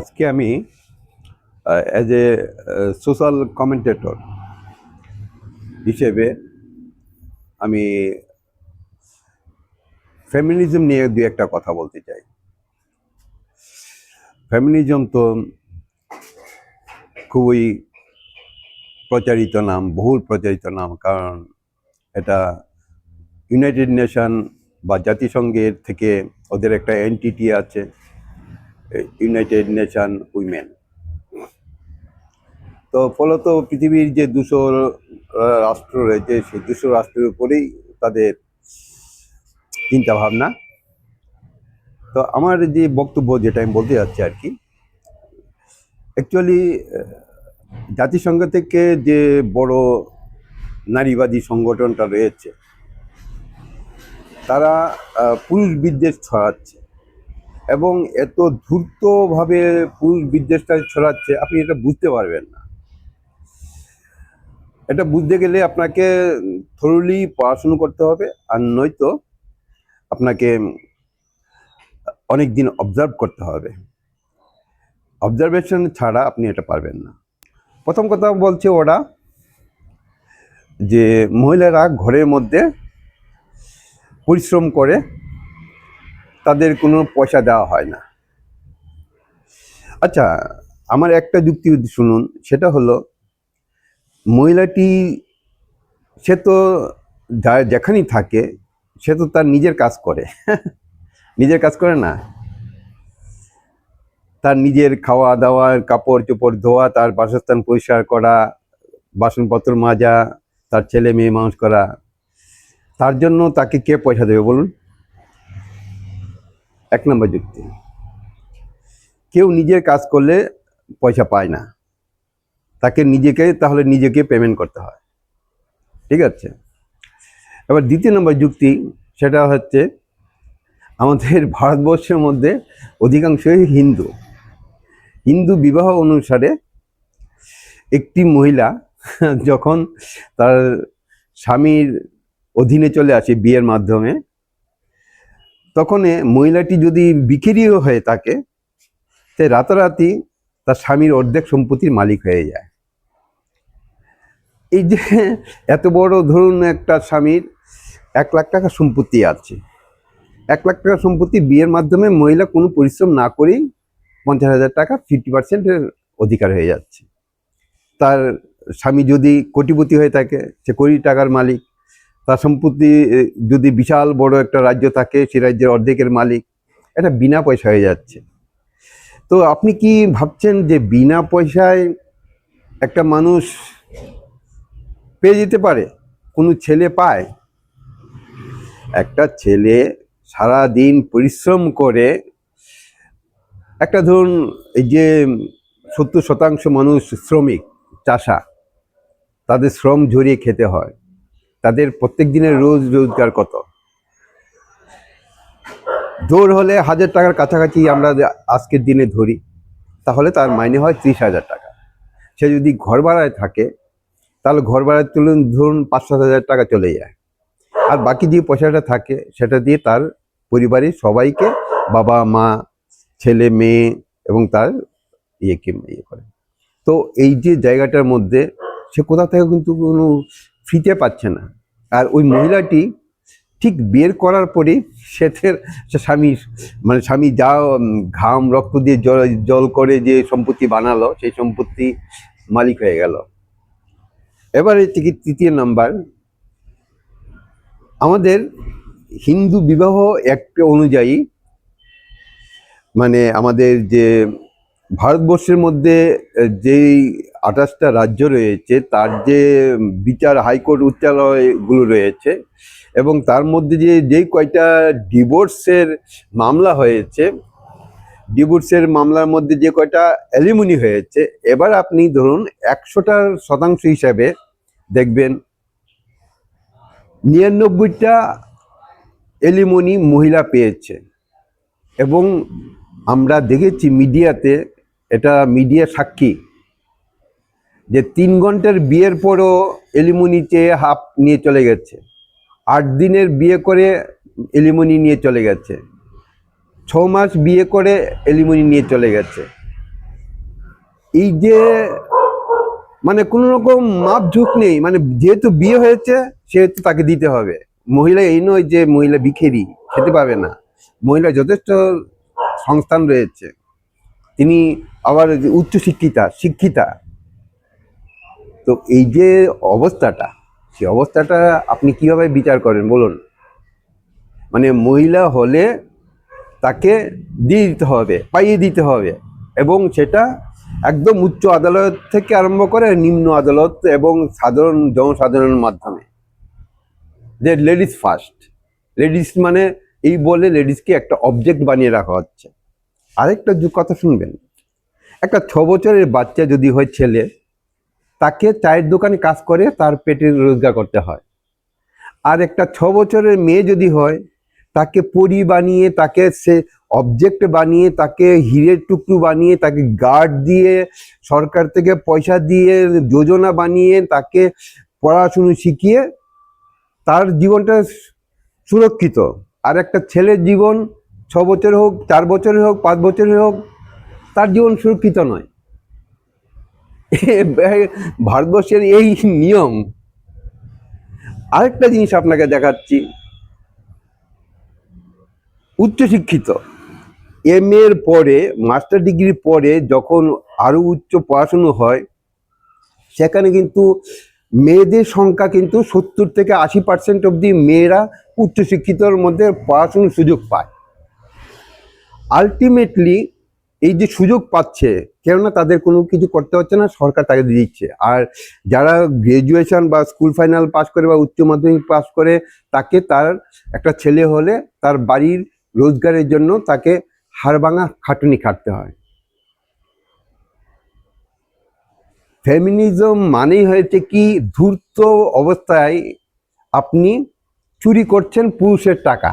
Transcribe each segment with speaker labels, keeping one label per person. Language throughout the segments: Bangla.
Speaker 1: আজকে আমি অ্যাজ এ সোশ্যাল কমেন্টেটর হিসেবে আমি ফেমিনিজম নিয়ে দু একটা কথা বলতে চাই। ফেমিনিজম তো খুবই প্রচারিত নাম, বহুল প্রচারিত নাম, কারণ এটা ইউনাইটেড নেশন বা জাতিসংঘের থেকে ওদের একটা এনটিটি আছে ইউনাইটেড নেশন উইমেন তো ফলত পৃথিবীর যে দুশো রাষ্ট্র রয়েছে, সেই দুশো রাষ্ট্রের উপরেই তাদের চিন্তা ভাবনা। তো আমার যে বক্তব্য যেটা আমি বলতে যাচ্ছি আর কি অ্যাকচুয়ালি জাতিসংঘ থেকে যে বড় নারীবাদী সংগঠনটা রয়েছে তারা পুরুষ বিদ্বেষ ছড়াচ্ছে। এবং এত ধূর্তভাবে পুরুষ বিদ্বেষটা ছড়াচ্ছে, আপনি এটা বুঝতে পারবেন না। এটা বুঝতে গেলে আপনাকে থরুলি পড়াশুনো করতে হবে, আর নয়তো আপনাকে অনেক দিন অবজার্ভ করতে হবে। অবজারভেশন ছাড়া আপনি এটা পারবেন না। প্রথম কথা বলছে ওরা যে মহিলারা ঘরের মধ্যে পরিশ্রম করে তাদের কোনো পয়সা দেওয়া হয় না। আচ্ছা আমার একটা যুক্তি শুনুন, সেটা হলো, মহিলাটি, সে তো যা, যেখানেই থাকে, সে তো তার নিজের কাজ করে। নিজের কাজ করে না। তার নিজের খাওয়া দাওয়া কাপড় চোপড় ধোয়া, তার বাসস্থান পরিষ্কার করা, বাসনপত্র মাজা, তার ছেলে মেয়ে মানুষ করা তার জন্য তাকে কে পয়সা দেবে বলুন? এক নম্বর যুক্তি। কেউ নিজের কাজ করলে পয়সা পায় না। তাকে নিজেকে, তাহলে নিজেকে পেমেন্ট করতে হয়। ঠিক আছে? এবার দ্বিতীয় নম্বর যুক্তি, সেটা হচ্ছে আমাদের ভারতবর্ষের মধ্যে অধিকাংশই হিন্দু। হিন্দু বিবাহ অনুসারে একটি মহিলা যখন তার স্বামীর অধীনে চলে আসে বিয়ের মাধ্যমে, তখন মহিলাটি যদি বিক্রিও হয়ে থাকে, সে রাতারাতি তার স্বামীর অর্ধেক সম্পত্তির মালিক হয়ে যায়। এই যে এত বড় ধরুন একটা স্বামীর এক লাখ টাকা সম্পত্তি আছে, এক লাখ টাকা সম্পত্তি বিয়ের মাধ্যমে মহিলা কোনো পরিশ্রম না করেই পঞ্চাশ হাজার টাকা ফিফটি পার্সেন্টের অধিকার হয়ে যাচ্ছে। তার স্বামী যদি কোটিপতি হয়ে থাকে, সে কোটি টাকার মালিক তার সম্পত্তি যদি বিশাল বড় একটা রাজ্য থাকে, সে রাজ্যের অর্ধেকের মালিক, এটা বিনা পয়সা হয়ে যাচ্ছে। তো আপনি কি ভাবছেন যে বিনা পয়সায় একটা মানুষ পেয়ে যেতে পারে? কোনো ছেলে পায়? একটা ছেলে সারা দিন পরিশ্রম করে, একটা ধরুন এই যে সত্তর শতাংশ মানুষ শ্রমিক, চাষা, তাদের শ্রম ঝরিয়ে খেতে হয়। তাদের প্রত্যেক দিনের রোজ রোজগার কত? জোর হলে হাজার টাকার কাছাকাছি আমরা আজকের দিনে ধরি, তাহলে তার মাইনে হয় ত্রিশ হাজার টাকা। সে যদি ঘর ভাড়ায় থাকে, তাহলে ঘর ভাড়ায় তুলুন ধরুন পাঁচ সাত হাজার টাকা চলে যায়। আর বাকি যে পয়সাটা থাকে, সেটা দিয়ে তার পরিবারের সবাইকে বাবা, মা, ছেলে, মেয়ে এবং তার ইয়েকে ইয়ে করে। তো এই যে জায়গাটার মধ্যে, সে কোথা থেকে কিন্তু কোনো ফ্রিতে পাচ্ছে না। আর ওই মহিলাটি ঠিক বের করার পরেই সে ফের- সে স্বামী মানে স্বামী যা ঘাম, রক্ত দিয়ে জল জল করে যে সম্পত্তি বানালো, সেই সম্পত্তি মালিক হয়ে গেল। এবারে থেকে তৃতীয় নাম্বার, আমাদের হিন্দু বিবাহ অ্যাক্ট অনুযায়ী মানে আমাদের যে ভারতবর্ষের মধ্যে যেই আঠাশটা রাজ্য রয়েছে, তার যে বিচার হাইকোর্ট উচ্চালয়গুলো রয়েছে এবং তার মধ্যে যে, যেই কয়টা ডিভোর্সের মামলা হয়েছে, ডিভোর্সের মামলার মধ্যে যে কয়টা অ্যালিমনি হয়েছে, এবার আপনি ধরুন একশোটার শতাংশ হিসাবে দেখবেন, নিরানব্বইটা এলিমনি মহিলা পেয়েছে। এবং আমরা দেখেছি মিডিয়াতে এটা সাক্ষী। যে তিন ঘণ্টার বিয়ের পরও এলিমনি চেয়ে হাফ নিয়ে চলে গেছে। আট দিনের বিয়ে করে এলিমনি নিয়ে চলে গেছে। ছ মাস বিয়ে করে এলিমনি নিয়ে চলে গেছে। এই যে মানে কোনো রকম মাপ ঝুঁক নেই। মানে যেহেতু বিয়ে হয়েছে, সেহেতু তাকে দিতে হবে। মহিলা এই নয় যে মহিলা বিখেরি খেতে পাবে না। মহিলা যথেষ্ট সংস্থান রয়েছে। তিনি আবার উচ্চ শিক্ষিতা শিক্ষিতা। তো এই যে অবস্থাটা, সেই অবস্থাটা আপনি কীভাবে বিচার করেন বলুন? মানে মহিলা হলে তাকে দিয়ে দিতে হবে, পাইয়ে দিতে হবে এবং সেটা একদম উচ্চ আদালত থেকে আরম্ভ করে নিম্ন আদালত এবং সাধারণ জনসাধারণের মাধ্যমে। যে লেডিস ফার্স্ট। লেডিস মানে এই বলে লেডিসকে একটা অবজেক্ট বানিয়ে রাখা হচ্ছে। আরেকটা কথা শুনবেন। একটা ছ বছরের বাচ্চা যদি হয় ছেলে, তাকে চায়ের দোকানে কাজ করে তার পেটে রোজগার করতে হয়। আর একটা ছ বছরের মেয়ে যদি হয়, তাকে পরি বানিয়ে, তাকে সে অবজেক্ট বানিয়ে, তাকে হিরের টুকরু বানিয়ে, তাকে গার্ড দিয়ে, সরকার থেকে পয়সা দিয়ে, যোজনা বানিয়ে, তাকে পড়াশুনো শিখিয়ে তার জীবনটা সুরক্ষিত। আর একটা ছেলের জীবন ছ বছর হোক, চার বছরের হোক, পাঁচ বছরের হোক তার জীবন সুরক্ষিত নয়। ভারতবর্ষের এই নিয়ম, আরেকটা জিনিস আপনাকে দেখাচ্ছি। উচ্চশিক্ষিত এম এর পরে মাস্টার ডিগ্রির পরে যখন আরও উচ্চ পড়াশুনো হয়, সেখানে কিন্তু মেয়েদের সংখ্যা কিন্তু সত্তর থেকে আশি পার্সেন্ট অবধি মেয়েরা উচ্চশিক্ষিতর মধ্যে পড়াশুনোর সুযোগ পায়। আলটিমেটলি এই যে সুযোগ পাচ্ছে, কেননা তাদের কোনো কিছু করতে হচ্ছে না, সরকার তাকে দিচ্ছে। আর যারা গ্রাজুয়েশন বা স্কুল ফাইনাল পাস করে বা উচ্চ মাধ্যমিক পাস করে, তাকে তার একটা ছেলে হলে তার বাড়ির রোজগারের জন্য তাকে হাড়ভাঙা খাটুনি খাটতে হয়। ফেমিনিজম মানেই হয়েছে কি, ধূর্ত অবস্থায় আপনি চুরি করছেন পুরুষের টাকা।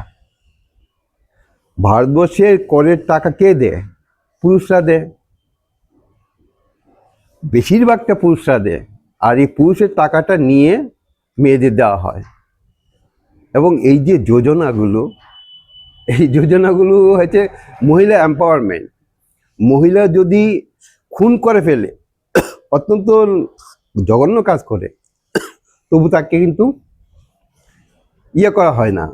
Speaker 1: ভারতবর্ষের করের টাকা কে দেয়? পুরুষরা দেয়। বেশিরভাগটা পুরুষরা দেয়। আর এই পুরুষের টাকাটা নিয়ে মেয়েদের দেওয়া হয়। এবং এই যে যোজনাগুলো, এই যোজনাগুলো হচ্ছে মহিলা এম্পাওয়ারমেন্ট মহিলা যদি খুন করে ফেলে, অত্যন্ত জঘন্য কাজ করে, তবু তাকে কিন্তু ইয়ে করা হয় না,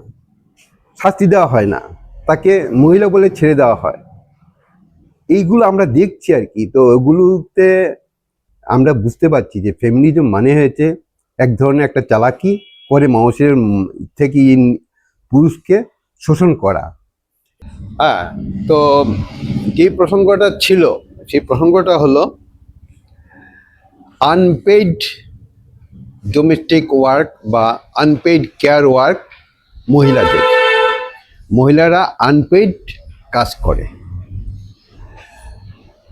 Speaker 1: শাস্তি দেওয়া হয় না। তাকে মহিলা বলে ছেড়ে দেওয়া হয়। এইগুলো আমরা দেখছি আর কি। তো ওগুলোতে আমরা বুঝতে পারছি যে ফেমিনিজম মানে হয়েছে এক ধরনের একটা চালাকি করে মানুষের থেকে পুরুষকে শোষণ করা। হ্যাঁ তো যে প্রসঙ্গটা ছিল? সেই প্রসঙ্গটা হলো আনপেইড ডোমেস্টিক ওয়ার্ক বা আনপেইড কেয়ার ওয়ার্ক মহিলাদের। মহিলারা আনপেইড কাজ করে।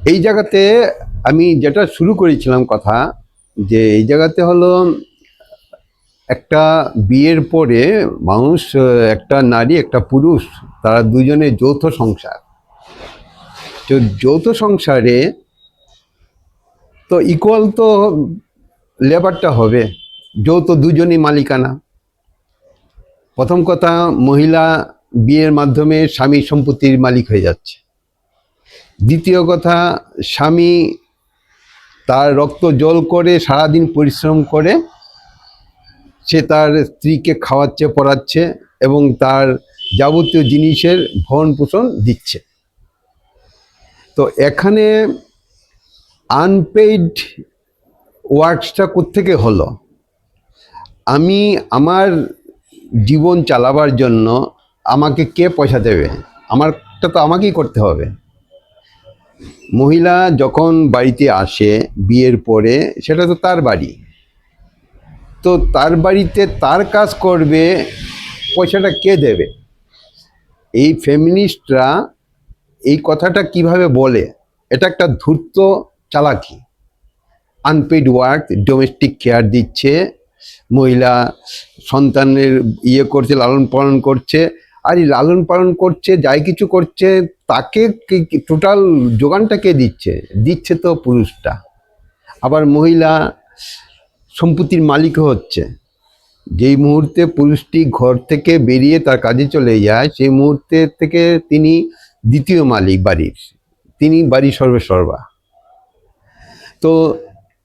Speaker 1: এই জায়গাতে আমি যেটা শুরু করেছিলাম কথা যে এই জায়গাতে হলো একটা বিয়ের পরে মানুষ, একটা নারী, একটা পুরুষ, তারা দুজনে যৌথ সংসার। তো যৌথ সংসারে তো ইকুয়াল তো লেবারটা হবে, যৌথ দুজনই মালিকানা। প্রথম কথা, মহিলা বিয়ের মাধ্যমে স্বামী সম্পত্তির মালিক হয়ে যাচ্ছে। দ্বিতীয় কথা, স্বামী তার রক্ত জল করে, সারাদিন পরিশ্রম করে, সে তার স্ত্রীকে খাওয়াচ্ছে, পড়াচ্ছে এবং তার যাবতীয় জিনিসের ভরণ পোষণ দিচ্ছে। তো এখানে আনপেইড ওয়ার্কসটা কোত্থেকে হলো? আমি আমার জীবন চালাবার জন্য আমাকে কে পয়সা দেবে? আমারটা তো আমাকেই করতে হবে। মহিলা যখন বাড়িতে আসে বিয়ের পরে, সেটা তো তার বাড়ি। তো তার বাড়িতে তার কাজ করবে, পয়সাটা কে দেবে? এই ফেমিনিস্টরা এই কথাটা কীভাবে বলে? এটা একটা ধূর্ত চালাকি। আনপেইড ওয়ার্ক ডোমেস্টিক কেয়ার দিচ্ছে, মহিলা সন্তানের ইয়ে করছে লালন পালন করছে আর এই লালন পালন করছে, যাই কিছু করছে, তাকে টোটাল যোগানটা কে দিচ্ছে? দিচ্ছে তো পুরুষটা। আবার মহিলা সম্পত্তির মালিকও হচ্ছে। যেই মুহূর্তে পুরুষটি ঘর থেকে বেরিয়ে তার কাজে চলে যায়, সেই মুহূর্তে থেকে তিনি দ্বিতীয় মালিক বাড়ির। তিনি বাড়ির সর্বেসর্বা। তো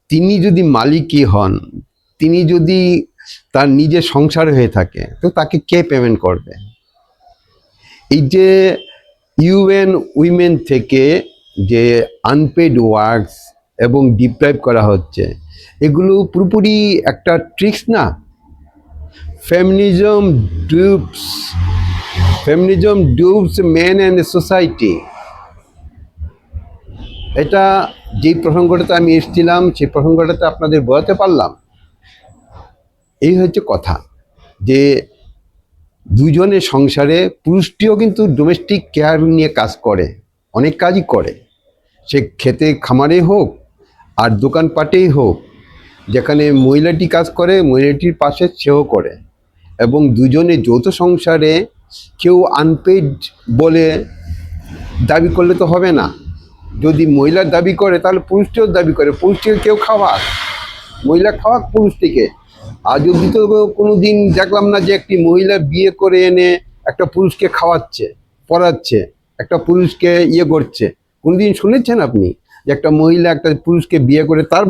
Speaker 1: তিনি যদি মালিকই হন, তিনি যদি তার নিজের সংসার হয়ে থাকে, তো তাকে কে পেমেন্ট করবে? এই যে ইউএন উইমেন থেকে যে আনপেড ওয়ার্কস এবং ডিপ্রাইভ করা হচ্ছে, এগুলো পুরোপুরি একটা ট্রিক্স না? Feminism dupes feminism dupes men and society এটা যে প্রসঙ্গটাতে আমি এসেছিলাম, সেই প্রসঙ্গটাতে আপনাদের বোঝাতে পারলাম। এই হচ্ছে কথা যে দুজনের সংসারে পুরুষটিও কিন্তু ডোমেস্টিক কেয়ার নিয়ে কাজ করে, অনেক কাজই করে। সে খেতে খামারে হোক আর দোকানপাটেই হোক, যেখানে মহিলাটি কাজ করে, মহিলাটির পাশে সেও করে। এবং দুজনে যৌথ সংসারে কেউ আনপেড বলে দাবি করলে তো হবে না। যদি মহিলার দাবি করে, তাহলে পুরুষটিও দাবি করে, পুরুষটিকে কেউ খাওয়াক। মহিলা খাওয়াক পুরুষটিকে। আর অব্দি তো কোনো দিন দেখলাম না যে একটি মহিলা বিয়ে করে এনে একটা পুরুষকে খাওয়াচ্ছে, পড়াচ্ছে, একটা পুরুষকে ইয়ে করছে। কোনোদিন শুনেছেন আপনি যে একটা মহিলা একটা পুরুষকে বিয়ে করে তার